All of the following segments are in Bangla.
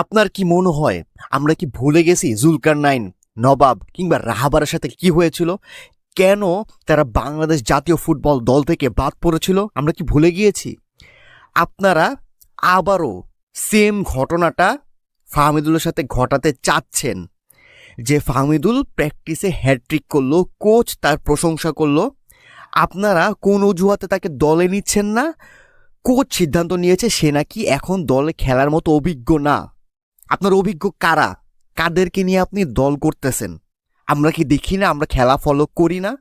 আপনার কি মনে হয় আমরা কি ভুলে গেছি জুলকার নাইন, নবাব কিংবা রাহাবারের সাথে কি হয়েছিল? কেন তারা বাংলাদেশ জাতীয় ফুটবল দল থেকে বাদ পড়েছিল? আমরা কি ভুলে গিয়েছি? আপনারা আবারও সেম ঘটনাটা ফাহমিদুলের সাথে ঘটাতে চাচ্ছেন, যে ফাহমিদুল প্র্যাকটিসে হ্যাট্রিক করল কোচ তার প্রশংসা করল। আপনারা কোন অজুহাতে তাকে দলে নিচ্ছেন না? কোচ সিদ্ধান্ত নিয়েছে সে নাকি এখন দলে খেলার মতো অভিজ্ঞ না। আপনার অভিজ্ঞ কারা? কাদেরকে নিয়ে আপনি দল করতেছেন? আমরা কি দেখি না? আমরা খেলা ফলো করি না?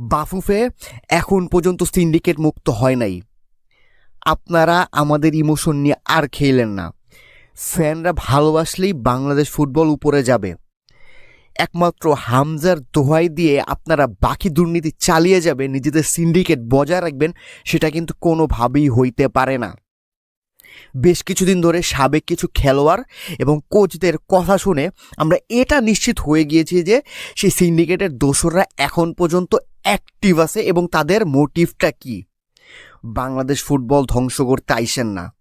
বাফুফে এখন পর্যন্ত সিন্ডিকেট মুক্ত হয় নাই। আপনারা আমাদের ইমোশন নিয়ে আর খেলেন না। ফ্যানরা ভালোবাসলেই বাংলাদেশ ফুটবল উপরে যাবে। একমাত্র হামজার দোহাই দিয়ে আপনারা বাকি দুর্নীতি চালিয়ে যাবে নিজেদের সিন্ডিকেট বজায় রাখবেন, সেটা কিন্তু কোনোভাবেই হইতে পারে না। বেশ কিছুদিন ধরে সাবেক কিছু খেলোয়াড় এবং কোচদের কথা শুনে আমরা এটা নিশ্চিত হয়ে গিয়েছি যে সেই সিন্ডিকেটের দোসররা এখন পর্যন্ত অ্যাক্টিভ আছে এবং তাদের মোটিভটা কি? বাংলাদেশ ফুটবল ধ্বংস করতে আইসেন না।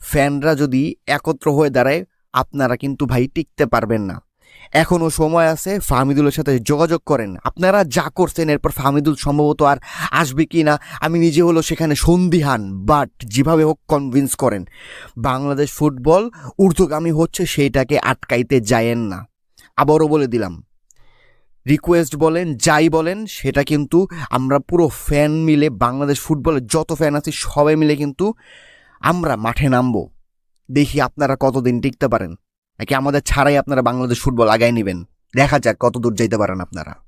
ফ্যানরা যদি একত্র হয়ে দাঁড়ায়, আপনারা কিন্তু ভাই টিকতে পারবেন না। এখনও সময় আছে ফাহমিদুলের সাথে যোগাযোগ করেন। আপনারা যা করছেন, এরপর ফাহমিদুল সম্ভবত আর আসবে কি না, আমি নিজে হলো সেখানে সন্দিহান বাট যেভাবে হোক কনভিন্স করেন। বাংলাদেশ ফুটবল ঊর্ধ্বগামী হচ্ছে সেইটাকে আটকাইতে যায়েন না। আবারও বলে দিলাম রিকোয়েস্ট বলেন, যাই বলেন, সেটা কিন্তু আমরা পুরো ফ্যান মিলে, বাংলাদেশ ফুটবলের যত ফ্যান আছে সবাই মিলে কিন্তু আমরা মাঠে নামবো। দেখি আপনারা কতদিন টিকতে পারেন। নাকি আমাদের ছাড়াই আপনারা বাংলাদেশ ফুটবল আগায় নেবেন? দেখা যাক কত দূর যাইতে পারেন আপনারা।